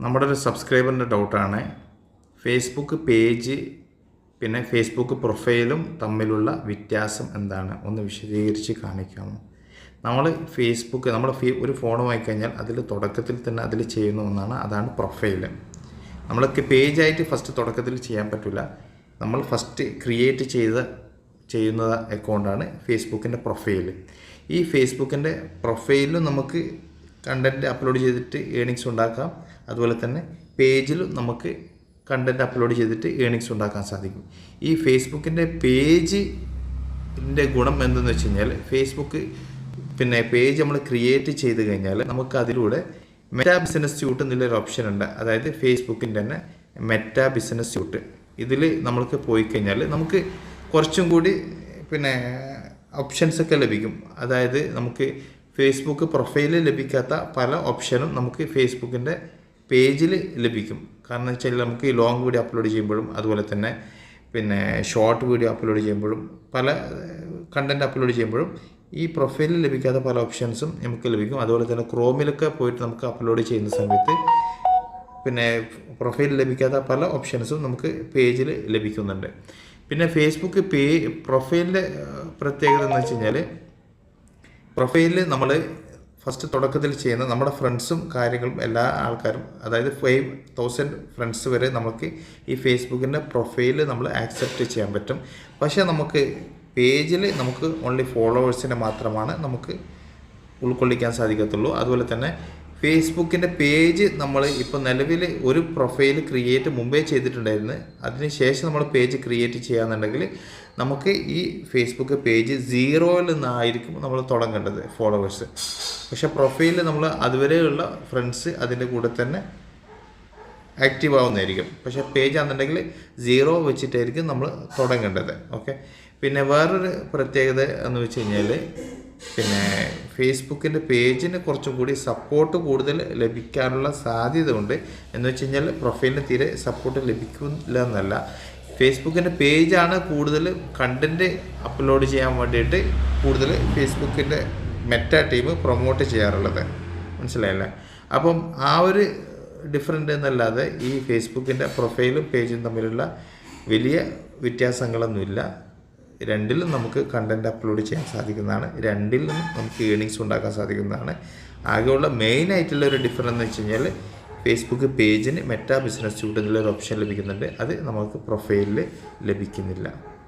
നമ്മുടെ ഒരു സബ്സ്ക്രൈബറിന്റെ ഡൗട്ടാണ് ഫേസ്ബുക്ക് പേജ് പിന്നെ ഫേസ്ബുക്ക് പ്രൊഫൈലും തമ്മിലുള്ള വ്യത്യാസം എന്താണ്? ഒന്ന് വിശദീകരിച്ച് കാണിക്കാമോ? നമ്മൾ ഫേസ്ബുക്ക് നമ്മൾ ഒരു ഫോൺ വാങ്ങിക്കഴിഞ്ഞാൽ അതിൽ തുടക്കത്തിൽ തന്നെ അതിൽ ചെയ്യുന്ന ഒന്നാണ് അതാണ് പ്രൊഫൈൽ നമ്മൾക്ക് പേജായിട്ട് ഫസ്റ്റ് തുടക്കത്തിൽ ചെയ്യാൻ പറ്റില്ല നമ്മൾ ഫസ്റ്റ് ക്രിയേറ്റ് ചെയ്ത ചെയ്യുന്ന അക്കൗണ്ടാണ് ഫേസ്ബുക്കിന്റെ പ്രൊഫൈൽ ഈ ഫേസ്ബുക്കിന്റെ പ്രൊഫൈലും നമുക്ക് കണ്ടന്റ് അപ്ലോഡ് ചെയ്തിട്ട് ഏണിങ്സ് ഉണ്ടാക്കാം. അതുപോലെ തന്നെ പേജിൽ നമുക്ക് കണ്ടന്റ് അപ്ലോഡ് ചെയ്തിട്ട് ഏണിങ്സ് ഉണ്ടാക്കാൻ സാധിക്കും. ഈ ഫേസ്ബുക്കിന്റെ പേജിന്റെ ഗുണം എന്തെന്ന് വെച്ച് കഴിഞ്ഞാൽ ഫേസ്ബുക്ക് പിന്നെ പേജ് നമ്മൾ ക്രിയേറ്റ് ചെയ്ത് കഴിഞ്ഞാൽ നമുക്ക് അതിലൂടെ മെറ്റാ ബിസിനസ് സ്യൂട്ട് എന്നുള്ളൊരു ഓപ്ഷൻ ഉണ്ട്. അതായത് ഫേസ്ബുക്കിന്റെ തന്നെ മെറ്റാ ബിസിനസ് സ്യൂട്ട് ഇതിൽ നമ്മൾക്ക് പോയി കഴിഞ്ഞാൽ നമുക്ക് കുറച്ചും കൂടി പിന്നെ ഓപ്ഷൻസൊക്കെ ലഭിക്കും. അതായത് നമുക്ക് ഫേസ്ബുക്ക് പ്രൊഫൈലിൽ ലഭിക്കാത്ത പല ഓപ്ഷനും നമുക്ക് ഫേസ്ബുക്കിന്റെ പേജിൽ ലഭിക്കും. കാരണം വെച്ചാൽ നമുക്ക് ഈ ലോങ് വീഡിയോ അപ്ലോഡ് ചെയ്യുമ്പോഴും അതുപോലെ തന്നെ പിന്നെ ഷോർട്ട് വീഡിയോ അപ്ലോഡ് ചെയ്യുമ്പോഴും പല കണ്ടന്റ് അപ്ലോഡ് ചെയ്യുമ്പോഴും ഈ പ്രൊഫൈലിൽ ലഭിക്കാത്ത പല ഓപ്ഷൻസും നമുക്ക് ലഭിക്കും. അതുപോലെ തന്നെ ക്രോമിലൊക്കെ പോയിട്ട് നമുക്ക് അപ്ലോഡ് ചെയ്യുന്ന സമയത്ത് പിന്നെ പ്രൊഫൈലിൽ ലഭിക്കാത്ത പല ഓപ്ഷൻസും നമുക്ക് പേജിൽ ലഭിക്കുന്നുണ്ട്. പിന്നെ ഫേസ്ബുക്ക് പേ പ്രൊഫൈലിന്റെ പ്രത്യേകത എന്ന് വെച്ച് കഴിഞ്ഞാൽ പ്രൊഫൈലിൽ നമ്മൾ ഫസ്റ്റ് തുടക്കത്തിൽ ചെയ്യുന്ന നമ്മുടെ ഫ്രണ്ട്സും കാര്യങ്ങളും എല്ലാ ആൾക്കാരും അതായത് ഫൈവ് തൗസൻഡ് ഫ്രണ്ട്സ് വരെ നമുക്ക് ഈ ഫേസ്ബുക്കിന്റെ പ്രൊഫൈൽ നമ്മൾ ആക്സെപ്റ്റ് ചെയ്യാൻ പറ്റും. പക്ഷേ നമുക്ക് പേജിൽ നമുക്ക് ഓൺലി ഫോളോവേഴ്സിനെ മാത്രമാണ് നമുക്ക് ഉൾക്കൊള്ളിക്കാൻ സാധിക്കത്തുള്ളൂ. അതുപോലെ തന്നെ ഫേസ്ബുക്കിന്റെ പേജ് നമ്മൾ ഇപ്പോൾ നിലവിൽ ഒരു പ്രൊഫൈൽ ക്രിയേറ്റ് മുമ്പേ ചെയ്തിട്ടുണ്ടായിരുന്നു. അതിന് ശേഷം നമ്മൾ പേജ് ക്രിയേറ്റ് ചെയ്യാന്നുണ്ടെങ്കിൽ നമുക്ക് ഈ ഫേസ്ബുക്ക് പേജ് സീറോയിൽ നിന്നായിരിക്കും നമ്മൾ തുടങ്ങേണ്ടത് ഫോളോവേഴ്സ് പക്ഷെ പ്രൊഫൈലിൽ നമ്മൾ അതുവരെയുള്ള ഫ്രണ്ട്സ് അതിന്റെ കൂടെ തന്നെ ആക്റ്റീവ് ആവുന്നതായിരിക്കും. പക്ഷേ പേജ് ആണെന്നുണ്ടെങ്കിൽ സീറോ വെച്ചിട്ടായിരിക്കും നമ്മൾ തുടങ്ങേണ്ടത്. ഓക്കെ പിന്നെ വേറൊരു പ്രത്യേകത എന്ന് വെച്ച് കഴിഞ്ഞാൽ പിന്നെ ഫേസ്ബുക്കിന്റെ പേജിന് കുറച്ചും കൂടി സപ്പോർട്ട് കൂടുതൽ ലഭിക്കാനുള്ള സാധ്യത ഉണ്ട് എന്ന് വെച്ച് കഴിഞ്ഞാൽ പ്രൊഫൈലിന് തീരെ സപ്പോർട്ട് ലഭിക്കില്ല എന്നല്ല ഫേസ്ബുക്കിന്റെ പേജാണ് കൂടുതൽ കണ്ടന്റ് അപ്ലോഡ് ചെയ്യാൻ വേണ്ടിയിട്ട് കൂടുതൽ ഫേസ്ബുക്കിന്റെ മെറ്റ ടീം പ്രൊമോട്ട് ചെയ്യാറുള്ളത്. മനസ്സിലായല്ലേ? അപ്പം ആ ഒരു ഡിഫറെന്റ് എന്നല്ലാതെ ഈ ഫേസ്ബുക്കിന്റെ പ്രൊഫൈലും പേജും തമ്മിലുള്ള വലിയ വ്യത്യാസങ്ങളൊന്നുമില്ല. രണ്ടിലും നമുക്ക് കണ്ടന്റ് അപ്ലോഡ് ചെയ്യാൻ സാധിക്കുന്നതാണ്. രണ്ടിലും നമുക്ക് ഏണിങ്സ് ഉണ്ടാക്കാൻ സാധിക്കുന്നതാണ്. ആകെയുള്ള മെയിൻ ആയിട്ടുള്ള ഒരു ഡിഫറൻസ് എന്ന് വെച്ച് കഴിഞ്ഞാൽ ഫേസ്ബുക്ക് പേജിന് മെറ്റാ ബിസിനസ് സ്യൂട്ട് എന്നുള്ളൊരു ഓപ്ഷൻ ലഭിക്കുന്നുണ്ട്. അത് നമുക്ക് പ്രൊഫൈലിൽ ലഭിക്കുന്നില്ല.